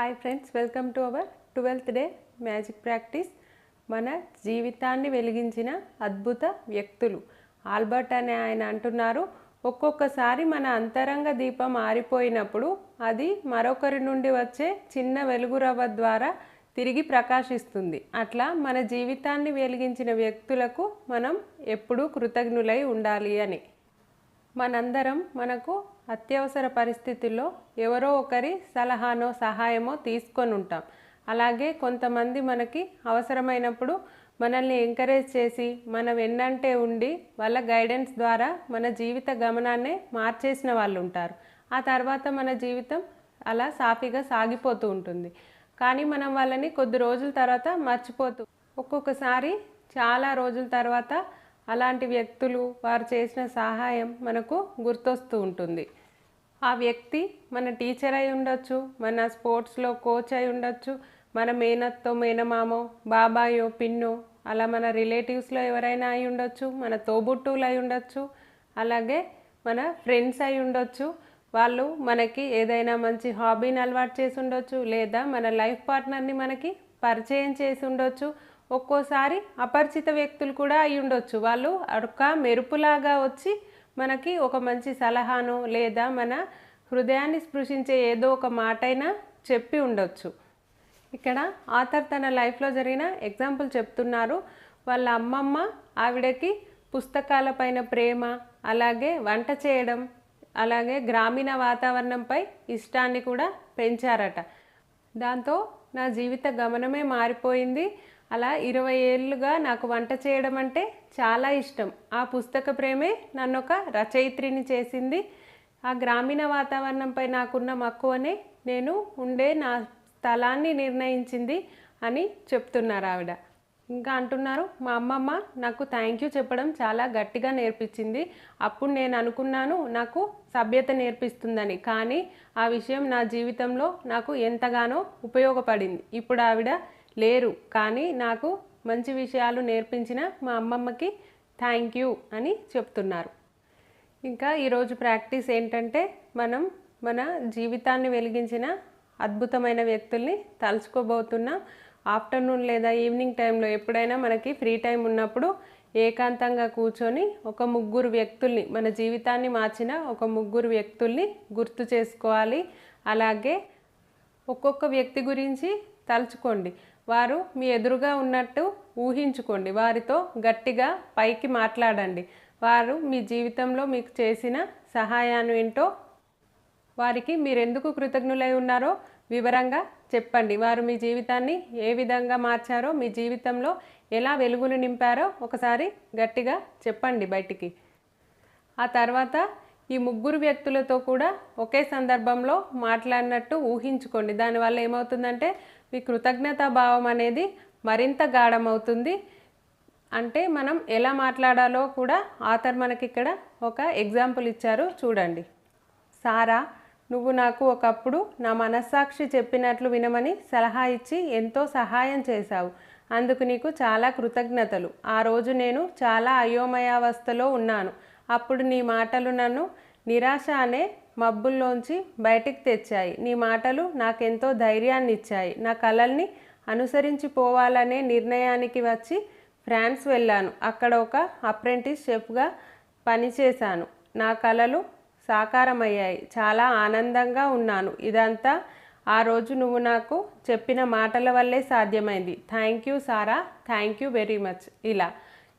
Hi friends welcome to our twelfth day magic practice మన జీవితాన్ని వెలిగించిన అద్భుత వ్యక్తులు. ఆల్బర్ట్ అనే ఆయన అంటున్నారు ఒక్కొక్కసారి మన అంతరంగ దీపం ఆరిపోయినప్పుడు అది మరొకరి నుండి వచ్చే చిన్న వెలుగురవ్వ ద్వారా తిరిగి ప్రకాశిస్తుంది. అట్లా మన జీవితాన్ని వెలిగించిన వ్యక్తులకు మనం ఎప్పుడూ కృతజ్ఞులై ఉండాలి అని. మనందరం మనకు అత్యవసర పరిస్థితుల్లో ఎవరో ఒకరి సలహానో సహాయమో తీసుకొని ఉంటాం అలాగే కొంతమంది మనకి అవసరమైనప్పుడు మనల్ని ఎంకరేజ్ చేసి మన వెన్నంటే ఉండి వాళ్ళ గైడెన్స్ ద్వారా మన జీవిత గమనాన్నే మార్చేసిన వాళ్ళు ఉంటారు ఆ తర్వాత మన జీవితం అలా సాఫీగా సాగిపోతూ ఉంటుంది. కానీ మనం వాళ్ళని కొద్ది రోజుల తర్వాత మర్చిపోతూ ఒక్కొక్కసారి చాలా రోజుల తర్వాత అలాంటి వ్యక్తులు వారు చేసిన సహాయం మనకు గుర్తొస్తూ ఉంటుంది. ఆ వ్యక్తి మన టీచర్ అయి ఉండొచ్చు మన స్పోర్ట్స్లో కోచ్ అయి ఉండొచ్చు మన మేనత్తో మేనమామో బాబాయో పిన్నో అలా మన రిలేటివ్స్లో ఎవరైనా అయి ఉండొచ్చు మన తోబుట్టువులు అయి ఉండొచ్చు అలాగే మన ఫ్రెండ్స్ అయి ఉండొచ్చు. వాళ్ళు మనకి ఏదైనా మంచి హాబీని అలవాటు చేసి ఉండొచ్చు లేదా మన లైఫ్ పార్ట్నర్ని మనకి పరిచయం చేసి ఉండొచ్చు. ఒక్కోసారి అపరిచిత వ్యక్తులు కూడా అయి ఉండొచ్చు. వాళ్ళు ఒక మెరుపులాగా వచ్చి మనకి ఒక మంచి సలహాను లేదా మన హృదయాన్ని స్పృశించే ఏదో ఒక మాటైనా చెప్పి ఉండొచ్చు. ఇక్కడ ఆథర్ తన లైఫ్లో జరిగిన ఎగ్జాంపుల్ చెప్తున్నారు. వాళ్ళ అమ్మమ్మ ఆవిడకి పుస్తకాలపైన ప్రేమ అలాగే వంట చేయడం అలాగే గ్రామీణ వాతావరణంపై ఇష్టాన్ని కూడా పెంచారట. దాంతో నా జీవిత గమనమే మారిపోయింది. అలా ఇరవై ఏళ్ళుగా నాకు వంట చేయడం అంటే చాలా ఇష్టం. ఆ పుస్తక ప్రేమే నన్ను ఒక రచయిత్రిని చేసింది. ఆ గ్రామీణ వాతావరణంపై నాకున్న మక్కువనే నేను ఉండే నా స్థలాన్ని నిర్ణయించింది అని చెప్తున్నారు ఆవిడ. ఇంకా అంటున్నారు మా అమ్మమ్మ నాకు థ్యాంక్ యూ చెప్పడం చాలా గట్టిగా నేర్పించింది. అప్పుడు నేను అనుకున్నాను నాకు సభ్యత నేర్పిస్తుందని. కానీ ఆ విషయం నా జీవితంలో నాకు ఎంతగానో ఉపయోగపడింది. ఇప్పుడు ఆవిడ లేరు. కానీ నాకు మంచి విషయాలు నేర్పించిన మా అమ్మమ్మకి థ్యాంక్ యూ అని చెప్తున్నారు. ఇంకా ఈరోజు ప్రాక్టీస్ ఏంటంటే మనం మన జీవితాన్ని వెలిగించిన అద్భుతమైన వ్యక్తుల్ని తలుచుకోబోతున్నాం ఆఫ్టర్నూన్ లేదా ఈవినింగ్ టైంలో ఎప్పుడైనా మనకి ఫ్రీ టైం ఉన్నప్పుడు ఏకాంతంగా కూర్చొని ఒక ముగ్గురు వ్యక్తుల్ని మన జీవితాన్ని మార్చిన ఒక ముగ్గురు వ్యక్తుల్ని గుర్తు చేసుకోవాలి. అలాగే ఒక్కొక్క వ్యక్తి గురించి తలుచుకోండి. వారు మీ ఎదురుగా ఉన్నట్టు ఊహించుకోండి. వారితో గట్టిగా పైకి మాట్లాడండి. వారు మీ జీవితంలో మీకు చేసిన సహాయాన్ని ఏంటో వారికి మీరెందుకు కృతజ్ఞులై ఉన్నారో వివరంగా చెప్పండి. వారు మీ జీవితాన్ని ఏ విధంగా మార్చారో మీ జీవితంలో ఎలా వెలుగులు నింపారో ఒకసారి గట్టిగా చెప్పండి బయటికి. ఆ తర్వాత ఈ ముగ్గురు వ్యక్తులతో కూడా ఒకే సందర్భంలో మాట్లాడినట్టు ఊహించుకోండి. దానివల్ల ఏమవుతుందంటే మీ కృతజ్ఞతా భావం అనేది మరింత గాఢమవుతుంది. అంటే మనం ఎలా మాట్లాడాలో కూడా ఆథర్ మనకి ఇక్కడ ఒక ఎగ్జాంపుల్ ఇచ్చారు. చూడండి. సారా నువ్వు నాకు ఒకప్పుడు నా మనస్సాక్షి చెప్పినట్లు వినమని సలహా ఇచ్చి ఎంతో సహాయం చేశావు. అందుకు నీకు చాలా కృతజ్ఞతలు. ఆ రోజు నేను చాలా అయోమయావస్థలో ఉన్నాను. అప్పుడు నీ మాటలు నన్ను నిరాశ అనే మబ్బుల్లోంచి బయటికి తెచ్చాయి. నీ మాటలు నాకెంతో ధైర్యాన్ని ఇచ్చాయి నా కలల్ని అనుసరించి పోవాలనే నిర్ణయానికి వచ్చి ఫ్రాన్స్ వెళ్ళాను. అక్కడ ఒక అప్రెంటిస్ షెఫ్గా పనిచేశాను. నా కలలు సాకారమయ్యాయి. చాలా ఆనందంగా ఉన్నాను. ఇదంతా ఆ రోజు నువ్వు నాకు చెప్పిన మాటల వల్లే సాధ్యమైంది. Thank you Sarah. Thank you very much. ఇలా.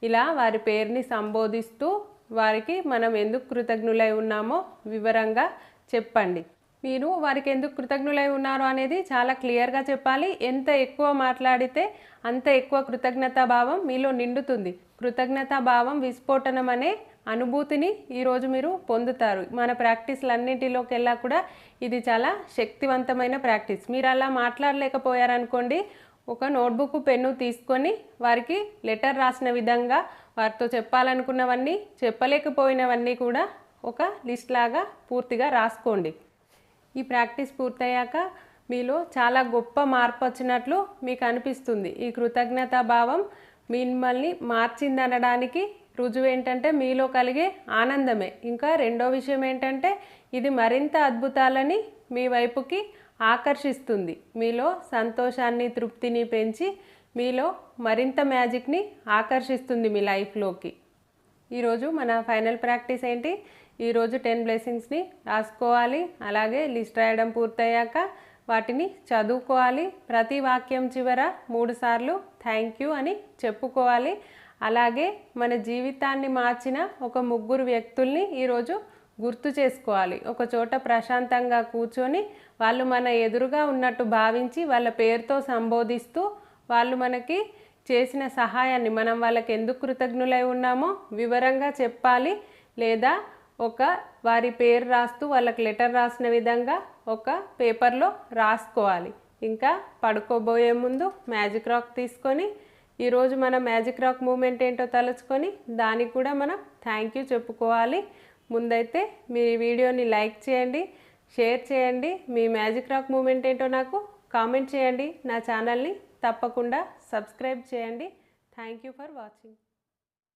ఇలా వారి పేరుని సంబోధిస్తూ వారికి మనం ఎందుకు కృతజ్ఞులై ఉన్నామో వివరంగా చెప్పండి. మీరు వారికి ఎందుకు కృతజ్ఞులై ఉన్నారు అనేది చాలా క్లియర్గా చెప్పాలి. ఎంత ఎక్కువ మాట్లాడితే అంత ఎక్కువ కృతజ్ఞతా భావం మీలో నిండుతుంది. కృతజ్ఞతా భావం విస్ఫోటనం అనే అనుభూతిని ఈరోజు మీరు పొందుతారు. మన ప్రాక్టీస్లన్నింటిలోకి వెళ్ళా కూడా ఇది చాలా శక్తివంతమైన ప్రాక్టీస్. మీరు అలా మాట్లాడలేకపోయారనుకోండి ఒక నోట్బుక్ పెన్ను తీసుకొని వారికి లెటర్ రాసిన విధంగా వారితో చెప్పాలనుకున్నవన్నీ చెప్పలేకపోయినవన్నీ కూడా ఒక లిస్ట్ లాగా పూర్తిగా రాసుకోండి. ఈ ప్రాక్టీస్ పూర్తయ్యాక మీలో చాలా గొప్ప మార్పు వచ్చినట్లు మీకు అనిపిస్తుంది. ఈ కృతజ్ఞతా భావం మిమ్మల్ని మార్చిందనడానికి రుజువు ఏంటంటే మీలో కలిగే ఆనందమే. ఇంకా రెండో విషయం ఏంటంటే ఇది మరింత అద్భుతాలని మీ వైపుకి ఆకర్షిస్తుంది. మీలో సంతోషాన్ని తృప్తిని పెంచి మీలో మరింత మ్యాజిక్ని ఆకర్షిస్తుంది మీ లైఫ్లోకి. ఈరోజు మన ఫైనల్ ప్రాక్టీస్ ఏంటి? ఈరోజు టెన్ బ్లెస్సింగ్స్ని రాసుకోవాలి. అలాగే లిస్ట్ రాయడం పూర్తయ్యాక వాటిని చదువుకోవాలి. ప్రతి వాక్యం చివర మూడుసార్లు థ్యాంక్ యూ అని చెప్పుకోవాలి. అలాగే మన జీవితాన్ని మార్చిన ఒక ముగ్గురు వ్యక్తుల్ని ఈరోజు గుర్తు చేసుకోవాలి. ఒక చోట ప్రశాంతంగా కూర్చొని వాళ్ళు మన ఎదురుగా ఉన్నట్టు భావించి వాళ్ళ పేరుతో సంబోధిస్తూ వాళ్ళు మనకి చేసిన సహాయాన్ని మనం వాళ్ళకి ఎందుకు కృతజ్ఞులై ఉన్నామో వివరంగా చెప్పాలి. లేదా ఒక వారి పేరు రాస్తూ వాళ్ళకి లెటర్ రాసిన విధంగా ఒక పేపర్లో రాసుకోవాలి. ఇంకా పడుకోబోయే ముందు మ్యాజిక్ రాక్ తీసుకొని ఈరోజు మన మ్యాజిక్ రాక్ మూమెంట్ ఏంటో తలుచుకొని దానికి కూడా మనం థ్యాంక్ యూ చెప్పుకోవాలి. ముందైతే మీ వీడియోని లైక్ చేయండి షేర్ చేయండి మీ మ్యాజిక్ రాక్ మూమెంట్ ఏంటో నాకు కామెంట్ చేయండి నా ఛానల్ని తప్పకుండా సబ్స్క్రైబ్ చేయండి. Thank you for watching.